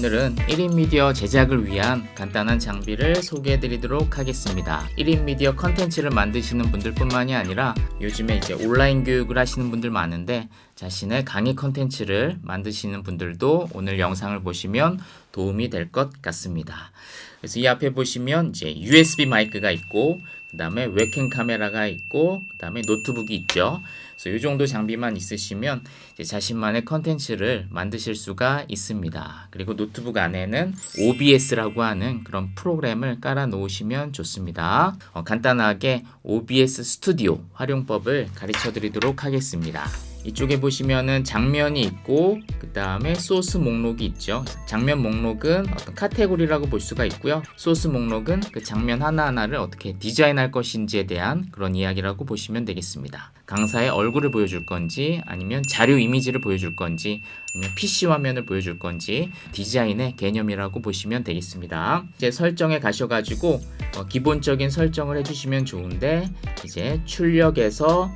오늘은 1인 미디어 제작을 위한 간단한 장비를 소개해 드리도록 하겠습니다. 1인 미디어 컨텐츠를 만드시는 분들 뿐만이 아니라 요즘에 이제 온라인 교육을 하시는 분들 많은데 자신의 강의 컨텐츠를 만드시는 분들도 오늘 영상을 보시면 도움이 될 것 같습니다. 그래서 이 앞에 보시면 이제 USB 마이크가 있고 그 다음에 웹캠 카메라가 있고 그 다음에 노트북이 있죠. 그래서 이 정도 장비만 있으시면 자신만의 컨텐츠를 만드실 수가 있습니다. 그리고 노트북 안에는 OBS라고 하는 그런 프로그램을 깔아 놓으시면 좋습니다. 어, 간단하게 OBS 스튜디오 활용법을 가르쳐 드리도록 하겠습니다. 이쪽에 보시면은 장면이 있고 그 다음에 소스 목록이 있죠. 장면 목록은 어떤 카테고리라고 볼 수가 있고요. 소스 목록은 그 장면 하나하나를 어떻게 디자인할 것인지에 대한 그런 이야기라고 보시면 되겠습니다. 강사의 얼굴을 보여줄 건지 아니면 자료 이미지를 보여줄 건지 아니면 PC 화면을 보여줄 건지 디자인의 개념이라고 보시면 되겠습니다. 이제 설정에 가셔가지고 어, 기본적인 설정을 해주시면 좋은데 이제 출력에서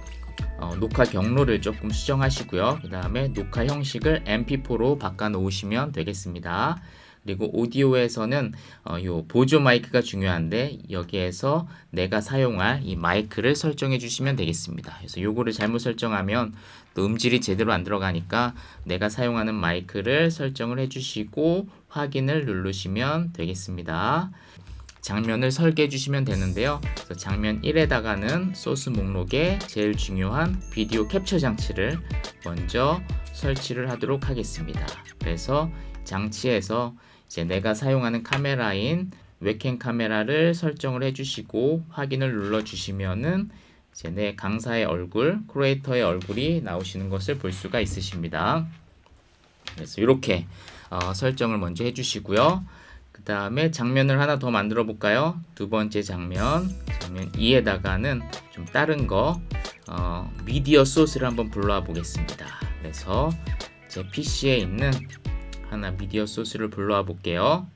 어, 녹화 경로를 조금 수정하시고요. 그 다음에 녹화 형식을 MP4로 바꿔 놓으시면 되겠습니다. 그리고 오디오에서는 어, 요 보조 마이크가 중요한데 여기에서 내가 사용할 이 마이크를 설정해 주시면 되겠습니다. 그래서 요거를 잘못 설정하면 또 음질이 제대로 안 들어가니까 내가 사용하는 마이크를 설정을 해 주시고 확인을 누르시면 되겠습니다. 장면을 설계해 주시면 되는데요. 장면 1에다가는 소스 목록에 제일 중요한 비디오 캡처 장치를 먼저 설치를 하도록 하겠습니다. 그래서 장치에서 이제 내가 사용하는 카메라인 웹캠 카메라를 설정을 해주시고 확인을 눌러 주시면은 이제 내 강사의 얼굴, 크리에이터의 얼굴이 나오시는 것을 볼 수가 있으십니다. 그래서 이렇게 어, 설정을 먼저 해주시고요. 그 다음에 장면을 하나 더 만들어 볼까요? 두 번째 장면, 장면 2에다가는 좀 다른 거, 어, 미디어 소스를 한번 불러와 보겠습니다. 그래서 제 PC에 있는 하나 미디어 소스를 불러와 볼게요.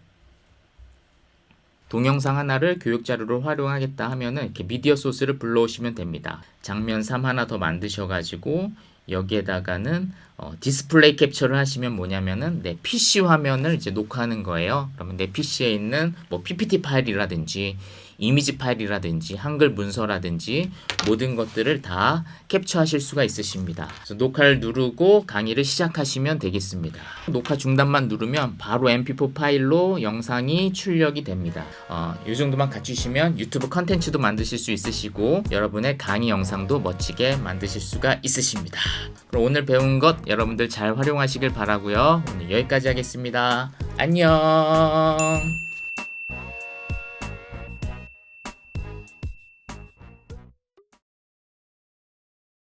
동영상 하나를 교육 자료로 활용하겠다 하면은 이렇게 미디어 소스를 불러오시면 됩니다. 장면 3 하나 더 만드셔 가지고 여기에다가는 어, 디스플레이 캡처를 하시면 뭐냐면은 내 PC 화면을 이제 녹화하는 거예요. 그러면 내 PC에 있는 뭐 PPT 파일이라든지 이미지 파일이라든지 한글 문서라든지 모든 것들을 다 캡처하실 수가 있으십니다. 녹화를 누르고 강의를 시작하시면 되겠습니다. 녹화 중단만 누르면 바로 MP4 파일로 영상이 출력이 됩니다. 어, 이 정도만 갖추시면 유튜브 컨텐츠도 만드실 수 있으시고 여러분의 강의 영상도 멋지게 만드실 수가 있으십니다. 그럼 오늘 배운 것 여러분들 잘 활용하시길 바라고요. 오늘 여기까지 하겠습니다. 안녕.